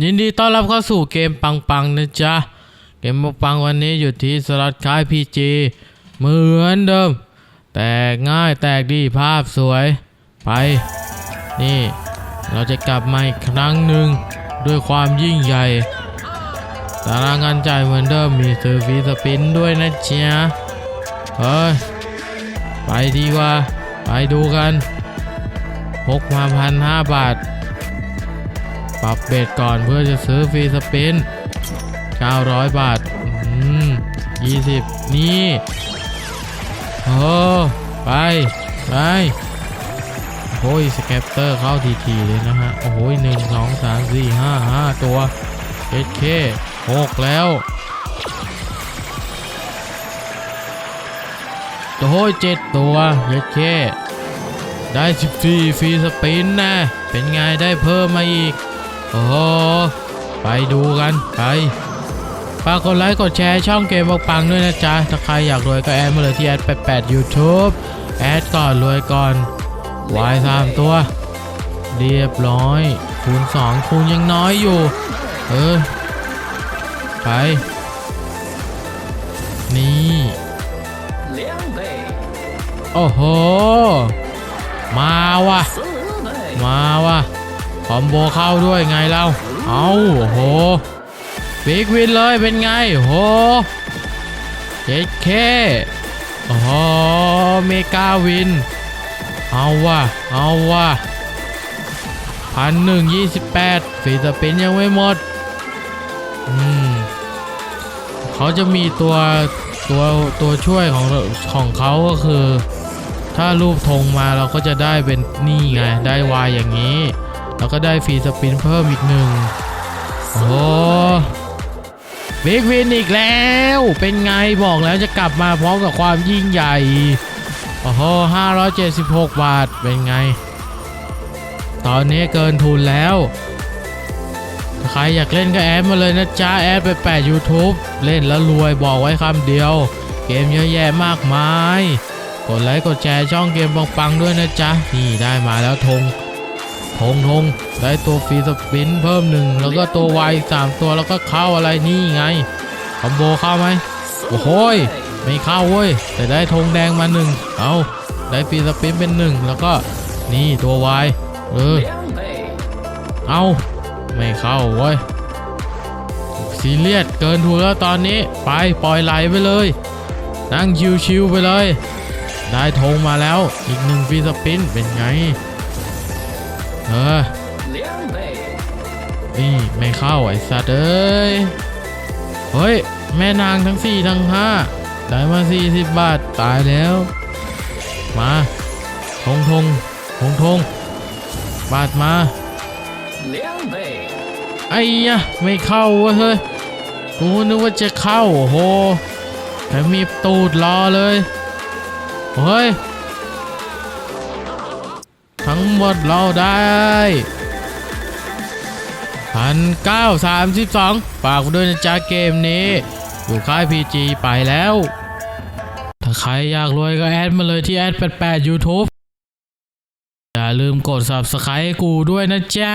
ยินดีต้อนรับเข้าสู่เกมปังๆนะจ๊ะ เกมปังวันนี้อยู่ที่สล็อตคล้ายพีจีเหมือนเดิม แตกง่ายแตกดีภาพสวยไป นี่ เราจะกลับมาอีกครั้งหนึ่งด้วยความยิ่งใหญ่ตารางงานจ่ายเหมือนเดิมมีเซื้อฟรีสปินด้วยนะจ๊ะเฮ้ยไปดีกว่า ไปดูกันพกมาพันห้าบาท ปรับเบ็ดก่อนเพื่อจะซื้อฟรีสปิน 900 บาท อืม 20 นี่โอ้ไป ไปโอ้ยสแคปเตอร์เข้าทีๆเลยนะฮะ โอ้โหหนึ่งสองสามสี่ห้าห้าตัวเอเคหกแล้วโอ้ยเจ็ดตัวเอเคได้14ฟรีสปินนะ เป็นไงได้เพิ่มมาอีก โอ้ไปดูกันไปฝากกดไลค์กดแชร์ช่องเกมบักปังด้วยนะจ๊ะ ถ้าใครอยากรวยก็แอดมาเลยที่แอดแปดยูทูบแอดก่อนรวยก่อนวายสามตัว เรียบร้อย คูณสองคูณยังน้อยอยู่ เออ ไป นี่โอ้โห มาว่ะ มาว่ะ คอมโบเข้าด้วยไงเราเอาโอ้โหบิ๊กวินเลยเป็นไงโอ้โหเจ็ดเคโอ้โหเมกาวิน เอาว่ะเอาว่ะพันหนึ่งยี่สิบแปดฟีสปินยังไม่หมด อืมเขาจะมีตัวตัวตัวช่วยของของเขาก็คือ ถ้ารูปธงมาเราก็จะได้เป็นนี่ไง ได้วายอย่างนี้ แล้วก็ได้ฟรีสปินเพิ่มอีกหนึ่งโอ้บิ๊กวินอีกแล้ว เป็นไงบอกแล้วจะกลับมาพร้อมกับความยิ่งใหญ่ โอ้โห576 บาท เป็นไง ตอนนี้เกินทุนแล้ว ใครอยากเล่นก็แอดมาเลยนะจ๊ะ แอดไปแปะ YouTube เล่นแล้วรวยบอกไว้คำเดียว เกมเยอะแยะมากมาย กดไลค์กดแชร์ช่องเกมปังๆด้วยนะจ๊ะ นี่ได้มาแล้วธง ธงธงได้ตัวฟรีสปินเพิ่มหนึ่งแล้วก็ตัววายสามตัวแล้วก็เข้าอะไรนี่ไงคอมโบเข้าไหมโอ้โหยไม่เข้าเว้ยแต่ได้ธงแดงมาหนึ่งเอาได้ฟรีสปินเป็นหนึ่งแล้วก็นี่ตัววายเออ、เอาไม่เข้าเว้ยซีเรียสเกินทุนแล้วตอนนี้ไปปล่อยไหลไปเลย นั่งชิวๆไปเลย ได้ธงมาแล้วอีกหนึ่งฟรีสปินเป็นไง เออนี่ไม่เข้าไอ้สัตว์เอ้ย เฮ้ย แม่นางทั้งสี่ทั้งห้าได้มาสี่สิบบาท ตายแล้ว มาทงทงทงทงบาทมาไอ้ยะไม่เข้าวะเฮ้ย กูนึกว่าจะเข้าโหแต่มีตูดรอเลย เฮ้ย ทั้งหมดเราได้พันเก้าสามสิบสองฝากด้วยนะจ๊ะเกมนี้ อยู่ค่าย PG ไปแล้ว ถ้าใครอยากรวยก็แอดมาเลยที่แอด88 YouTube อย่าลืมกด Subscribe กูด้วยนะจ๊ะ